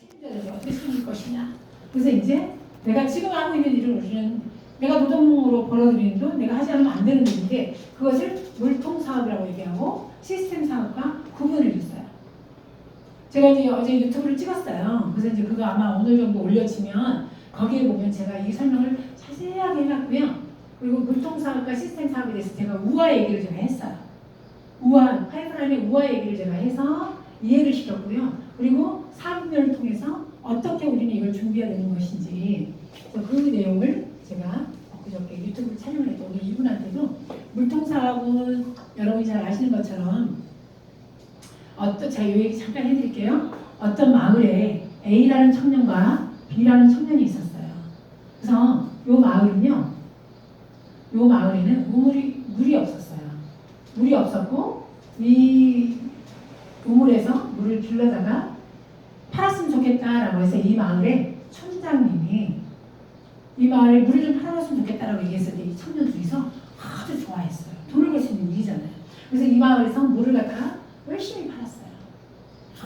책임져야 돼. 어떻게 책임질 것이냐. 그래서 이제 내가 지금 하고 있는 일을 우리는 내가 노동으로 벌어들이는 돈, 내가 하지 않으면 안 되는 일인데 그것을 물통 사업이라고 얘기하고 시스템 사업과 구분을 했어요. 제가 이제 어제 유튜브를 찍었어요. 그래서 이제 그거 아마 오늘 정도 올려지면 거기에 보면 제가 이 설명을 자세하게 해놨고요. 그리고 물통 사업과 시스템 사업에 대해서 제가 우화 얘기를 제가 했어요. 우화, 파이프라인의 우화 얘기를 제가 해서 이해를 시켰고요. 그리고 사업면을 통해서 어떻게 우리는 이걸 준비해야 되는 것인지 그 내용을 제가 엊그저께 유튜브 촬영을 했고 오늘 이분한테도 물통 사업은 여러분이 잘 아시는 것처럼 어떤 제가 이 얘기 잠깐 해드릴게요. 어떤 마을에 A라는 청년과 B라는 청년이 있었어요. 그래서 이 마을은요, 이 마을에는 우물이 물이 없었어요. 물이 없었고 이 우물에서 물을 길러다가 팔았으면 좋겠다라고 해서 이 마을의 촌장님이 이 마을에 물을 좀 팔아줬으면 좋겠다라고 얘기했을 때 이 청년 둘이서 아주 좋아했어요. 돈을 벌 수 있는 일이잖아요. 그래서 이 마을에서 물을 갖다가 열심히 팔았어요.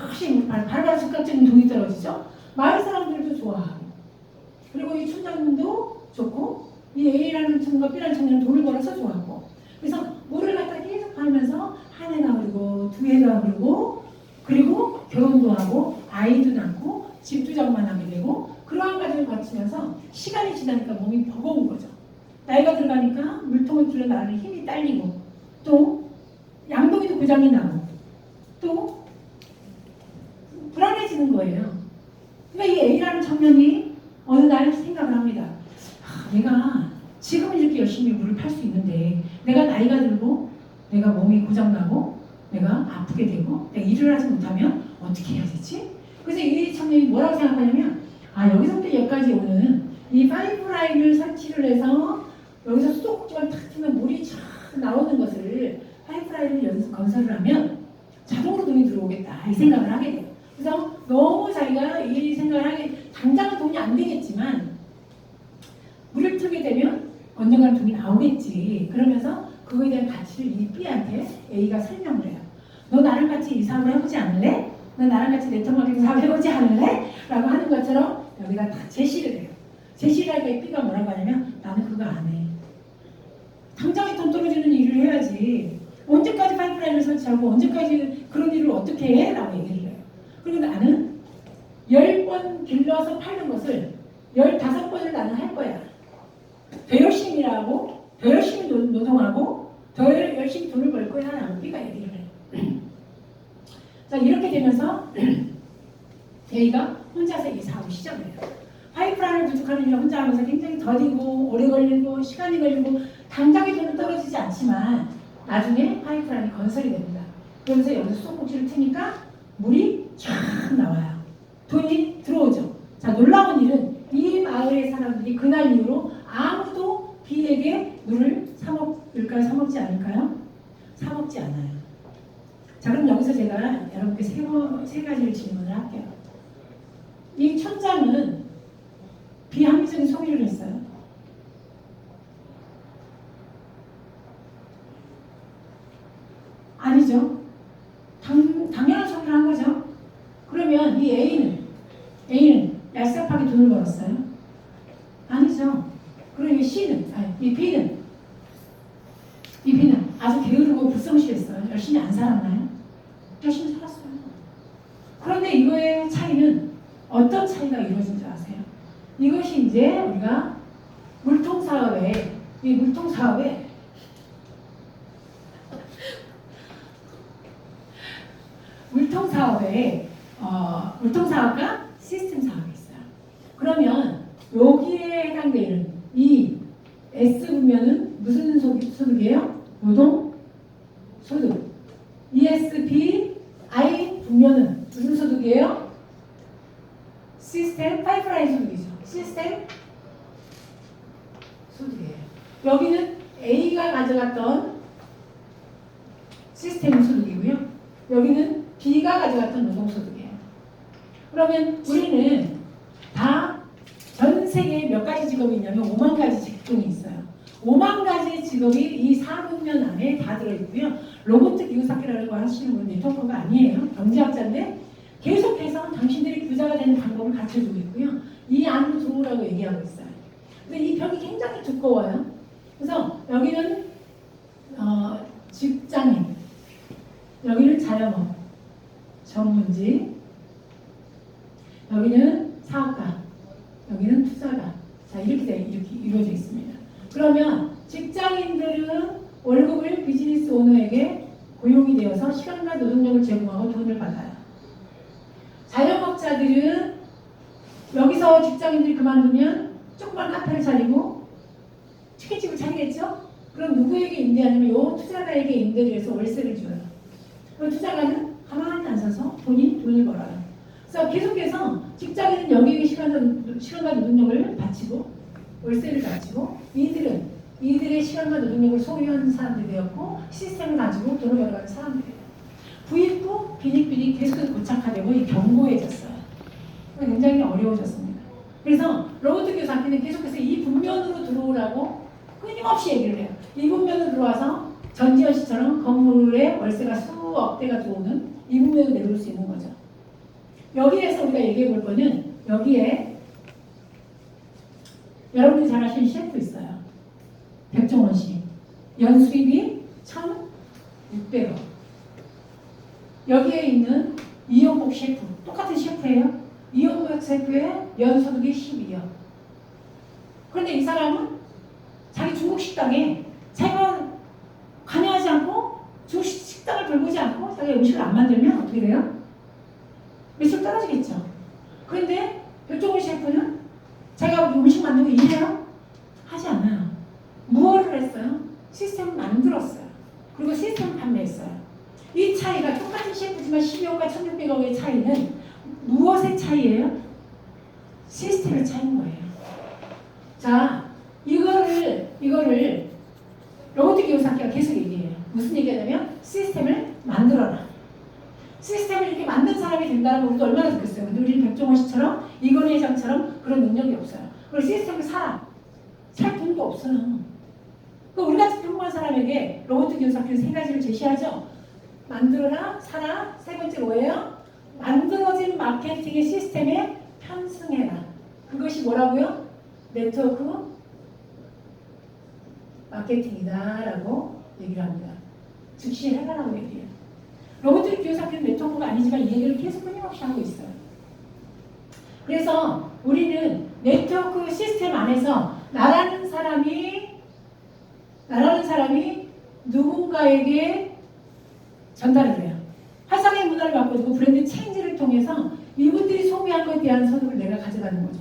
열심히 팔, 팔아야 즉각적인 돈이 떨어지죠. 마을 사람들도 좋아하고 그리고 이 촌장님도 좋고 이 A라는 청년과 B라는 청년은 돈을 벌어서 좋아하고 그래서 물을 갖다 계속 팔면서 한 해가 흐르고 두 해가 흐르고 그리고 결혼도 하고 아이도 낳고 집도 장만하게 되고 그러한 과정을 거치면서 시간이 지나니까 몸이 버거운 거죠. 나이가 들어가니까 물통을 들어 나르는 힘이 딸리고 또 양동이도 고장이 나고 또 불안해지는 거예요. 그러니까 이 A라는 청년이 어느 날 생각을 합니다. 아, 내가 지금은 이렇게 열심히 물을 팔 수 있는데 내가 나이가 들고 내가 몸이 고장나고 내가 아프게 되고 내가 일을 하지 못하면 어떻게 해야 되지? 그래서 이 청년이 뭐라고 생각하냐면 아 여기서부터 여기까지 오는 이 파이프라인을 설치를 해서 여기서 수도꼭지만 탁 트면 물이 쫙 나오는 것을 파이프라인을 연습 건설을 하면 자동으로 돈이 들어오겠다 이 생각을 하게 돼요. 그래서 너무 자기가 이 생각을 하게 당장은 돈이 안 되겠지만 물을 틀게 되면 언젠가는 돈이 나오겠지. 그러면서 그거에 대한 가치를 이 B한테 A가 설명을 해요. 너 나랑 같이 이 사업을 해보지 않을래? 너 나랑 같이 마케팅 사업 해보지 않을래? 라고 하는 것처럼 여기다 다 제시를 해요. 제시를 하니까 B가 뭐라고 하냐면 나는 그거 안 해. 당장에 돈 떨어지는 일을 해야지. 언제까지 파이프라인을 설치하고 언제까지 그런 일을 어떻게 해? 라고 얘기를 해요. 그리고 나는 10번 길러서 팔는 것을 15번을 나는 할 거야. 일하고 더 열심히 노- 노동하고 더 열심히 돈을 벌 거야 라고 B가 얘기를 해요. 자 이렇게 되면서 A가 혼자서 이 사업을 시작을 해요. 파이프라인을 구축하는 일을 혼자 하면서 굉장히 더디고 오래 걸리고 시간이 걸리고 당장에 돈은 떨어지지 않지만 나중에 파이프라인이 건설이 됩니다. 그러면서 여기서 수도꼭지를 트니까 물이 쫙 나와요. 돈이 들어오죠. 자 놀라운 일은 이 마을의 사람들이 그날 이후로 아무도 B에게 물을 사먹을까요? 사먹지 않을까요? 사먹지 않아요. 자 그럼 여기서 제가 여러분께 세, 번- 세 가지를 질문을 할게요. 이 천장은 비합리적인 소비를 했어요. 아니죠. 당, 당연한 소비를 한 거죠. 그러면 이 A는 A는 얄쌍하게 돈을 벌었어요. 아니죠. 그리고 이 C는 아니 이 B는 이 B는 아주 게으르고 불성실했어요. 열심히 안 살았나요? 열심히 살았어요. 그런데 이거의 차이는 어떤 차이가 이루어진 줄 아세요? 이것이 이제 우리가 물통 사업에 이 물통 사업에 물통 사업에 어, 물통 사업과 시스템 사업이 있어요. 그러면 여기에 해당되는 이 S 분면은 무슨 소득, 소득이에요? 노동 소득. ESP I 분면은 무슨 소득이에요? 시스템 파이프라인 소득이죠. 시스템 소득이에요. 여기는 A가 가져갔던 시스템 소득이고요. 여기는 B가 가져갔던 노동 소득이에요. 우리는 다전 세계에 몇 가지 직업이 있냐면 5만 가지 직종이 있어요. 5만 가지 직업이 이 4분면 안에 다 들어있고요. 로보트 기후사키라고 하시는 분은 네트워크가 아니에요. 경제학자인데 계속해서 당신들이 그 부자가 되는 방법을 가르쳐주고 있고요. 이 안으로 들어오라고 얘기하고 있어요. 근데 이 벽이 굉장히 두꺼워요. 그래서 여기는 어, 직장인, 여기는 자영업, 전문직, 여기는 사업가, 여기는 투자가. 자 이렇게 돼, 이렇게 이루어져 있습니다. 그러면 직장인들은 월급을 비즈니스 오너에게 고용이 되어서 시간과 노동력을 제공하고 돈을 받아요. 자영업자들은 여기서 직장인들이 그만두면 조그만 카페를 차리고 치킨집을 차리겠죠? 그럼 누구에게 임대하냐면 요 투자가에게 임대를 해서 월세를 줘요. 그 투자가는 가만히 앉아서 본인 돈을 벌어요. 그래서 계속해서 직장인은 여기에 시간과, 시간과 노동력을 바치고 월세를 바치고 이들은 이들의 시간과 노동력을 소유하는 사람들이 되었고 시스템을 가지고 돈을 벌어가는 사람들이에요. 부익부 비닉비닉 계속해서 고착화되고 이 견고해졌어요. 굉장히 어려워졌습니다. 그래서 로버트 교사님은 계속해서 이 분면으로 들어오라고 끊임없이 얘기를 해요. 이 분면으로 들어와서 전지현 씨처럼 건물의 월세가 수억 대가 들어오는 이 분면으로 내려올 수 있는 거죠. 여기에서 우리가 얘기해 볼 거는 여기에 여러분들이 잘 아시는 셰프 있어요. 백종원 씨. 연수입이 1,600원. 여기에 있는 이영복 셰프. 똑같은 셰프예요. 이영복 셰프의 연소득이 12억. 그런데 이 사람은 자기 중국 식당에 자기가 관여하지 않고 중국 식당을 돌보지 않고 자기 음식을 안 만들면 어떻게 돼요? 매출 떨어지겠죠. 그런데 백종원 셰프는 자기가 음식 만들고 일해요? 하지 않아요. 무엇을 했어요? 시스템을 만들었어요. 그리고 시스템을 판매했어요. 이 차이가 똑같은 셰프지만 12억과 1600억의 차이는 무엇의 차이예요? 시스템의 차이인 거예요. 자, 이거를, 이거를 로버트 기요사키가 계속 얘기해요. 무슨 얘기하냐면 시스템을 만들어라. 시스템을 이렇게 만든 사람이 된다는 걸 우리도 얼마나 좋겠어요. 근데 우리는 백종원 씨처럼 이건희 회장처럼 그런 능력이 없어요. 그리고 시스템을 살아. 살 돈도 없어요. 그 우리 같은 평범한 사람에게 로버트 기요사키는 세 가지를 제시하죠. 만들어라, 사라, 세 번째 뭐예요? 만들어진 마케팅의 시스템에 편승해라. 그것이 뭐라고요? 네트워크 마케팅이다라고 얘기를 합니다. 즉시 해가라고 얘기해요. 로버트 기요사키는 네트워크가 아니지만 이 얘기를 계속 끊임없이 하고 있어요. 그래서 우리는 네트워크 시스템 안에서 나라는 사람이 나라는 사람이 누군가에게 전달을 해요. 화상의 문화를 바꿔주고 브랜드 체인지를 통해서 이분들이 소비한 것에 대한 선물을 내가 가져가는 거죠.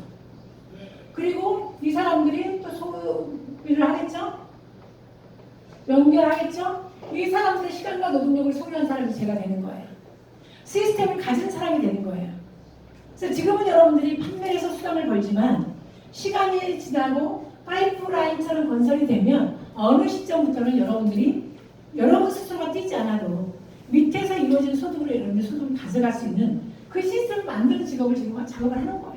그리고 이 사람들이 또 소비를 하겠죠? 연결하겠죠? 이 사람들의 시간과 노동력을 소유한 사람이 제가 되는 거예요. 시스템을 가진 사람이 되는 거예요. 그래서 지금은 여러분들이 판매해서 수당을 벌지만 시간이 지나고 파이프라인처럼 건설이 되면 어느 시점부터는 여러분들이 여러분 스스로가 뛰지 않아도 밑에서 이루어진 소득으로 여러분들 소득을 가져갈 수 있는 그 시스템을 만드는 직업을 지금 작업을 하는 거예요.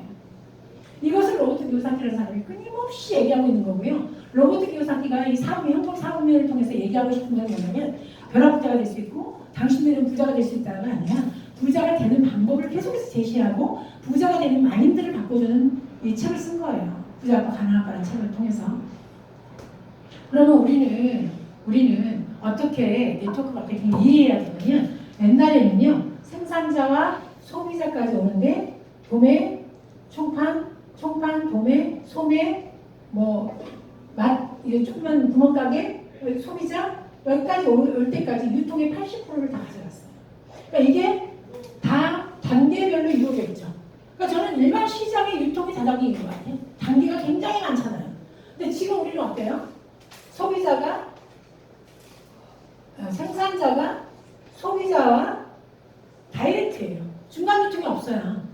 이것을 로버트 기요사키라는 사람이 끊임없이 얘기하고 있는 거고요. 로버트 기요사키가 이 사업, 형법 사업면을 통해서 얘기하고 싶은 건 뭐냐면 벼락부자가 될 수 있고 당신들은 부자가 될 수 있다가 아니라 부자가 되는 방법을 계속해서 제시하고 부자가 되는 마인드를 바꿔주는 이 책을 쓴 거예요. 부자 아빠 가난 아빠라는 책을 통해서. 그러면 우리는 우리는 어떻게 네트워크 마케팅을 이해해야 되냐면 옛날에는요 생산자와 소비자까지 오는데 도매, 총판, 총판, 도매, 소매, 뭐맛 이게 조그만 구멍가게 소비자 여기까지 올, 올 때까지 유통의 80%를 다 가져갔어요. 그러니까 이게 다 단계별로 이루어져 있죠. 그러니까 저는 일반 시장의 유통이 다단계인 것 같아요. 단계가 굉장히 많잖아요. 근데 지금 우리는 어때요? 소비자가 어, 생산자가 소비자와 다이렉트예요. 중간 유통이 없어요.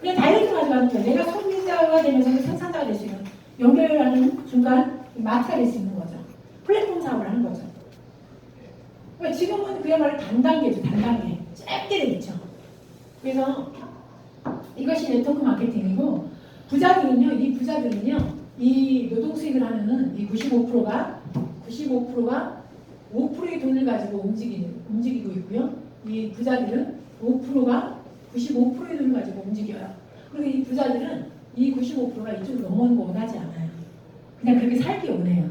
그냥 다이렉트 가져가는 거예요. 내가 소비자가 되면서 생산자가 될 수 있는 연결하는 중간 마트가 될 수 있는 거죠. 플랫폼 사업을 하는 거죠. 그러니까 지금은 그야말로 단단계죠. 단단계. 짧게 돼 있죠. 그래서 이것이 네트워크 마케팅이고 부자들은요. 이 부자들은요. 이 노동 수익을 하는 이 95%가 95%가 5%의 돈을 가지고 움직이는 움직이고 있고요. 이 부자들은 5%가 95%의 돈을 가지고 움직여. 부자들은 이 95%가 이쪽으로 넘어오는 거 원하지 않아요. 그냥 그렇게 살기 원해요.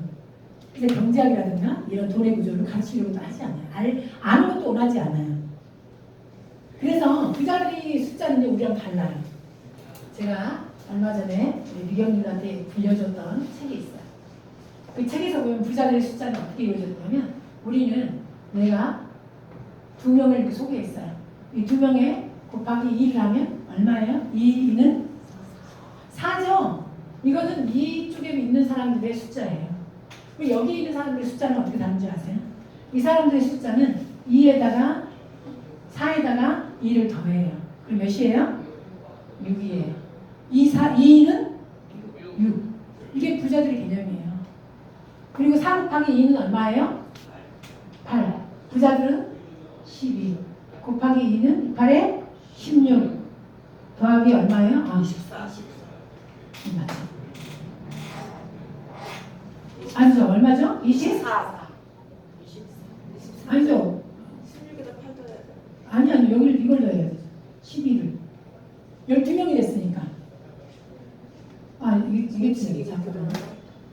그래서 경제학이라든가 이런 돈의 구조를 가르치려고도 하지 않아요. 알, 아는 것도 원하지 않아요. 그래서 부자들이 숫자는 이제 우리랑 달라요. 제가 얼마 전에 우리 미경님한테 불려줬던 책이 있어요. 그 책에서 보면 부자들의 숫자는 어떻게 이루어졌냐면 우리는 내가 두 명을 소개했어요. 이 두 명에 곱하기 2를 하면 얼마예요? 2는 4죠. 이거는 이쪽에 있는 사람들의 숫자예요. 여기 있는 사람들의 숫자는 어떻게 다른지 아세요? 이 사람들의 숫자는 2에다가 4에다가 2를 더해요. 그럼 몇이에요? 6이에요. 2, 4, 2는 6. 이게 부자들의 개념이에요. 그리고 4 곱하기 2는 얼마예요? 8. 부자들은 12. 곱하기 2는 8에 16. 더하기 얼마예요? 아, 14. 맞죠. 아니죠. 얼마죠? 20? 24. 아니죠. 16에다 8 더해야 돼. 아니, 아니, 여기를 이걸 넣어야 돼. 12를. 12명이 됐으니까. 아, 이게, 이게 지금 잠깐만.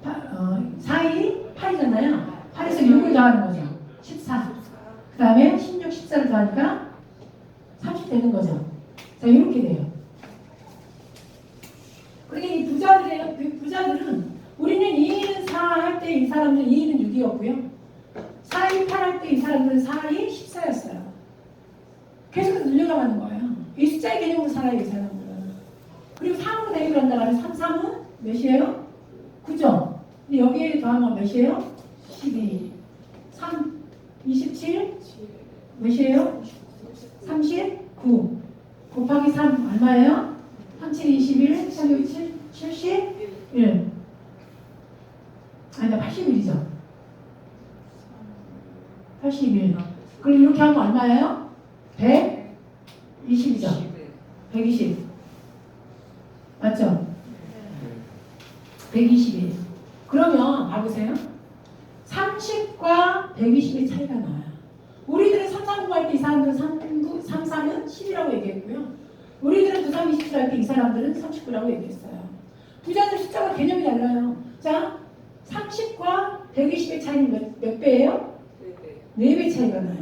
8, 어, 4이 8이잖아요. 8에서 6을 더하는 거죠. 14. 그 다음에 16, 14를 더하니까 30 되는 거죠. 자, 이렇게 돼요. 그러니까 이 부자들의, 그 부자들은 우리는 2는 4 할 때 이 사람들은 2는 6이었고요. 4이 8 할 때 이 사람들은 4이 14였어요. 계속 늘려가는 거예요. 이 숫자의 개념으로 살아요, 이 사람들은. 그리고 3으로 대입을 한다면 3, 3은 몇이에요? 9죠? 근데 여기에 더하면 몇이에요? 12. 3, 27, 몇이에요? 39. 곱하기 3 얼마예요? 37, 21, 36, 7, 71. 아니다, 81이죠. 81. 그럼 이렇게 하면 얼마예요? 120이죠. 120. 맞죠? 120이에요. 그러면 봐보세요. 30과 120의 차이가 나와요. 우리들은 3, 3, 9할 때 이 사람들은 3, 9, 3, 3은 10이라고 얘기했고요. 우리들은 9, 3, 27 할 때 이 사람들은 39라고 얘기했어요. 부자들 숫자가 개념이 달라요. 자, 30과 120의 차이는 몇, 몇 배예요? 4배 차이가 나요.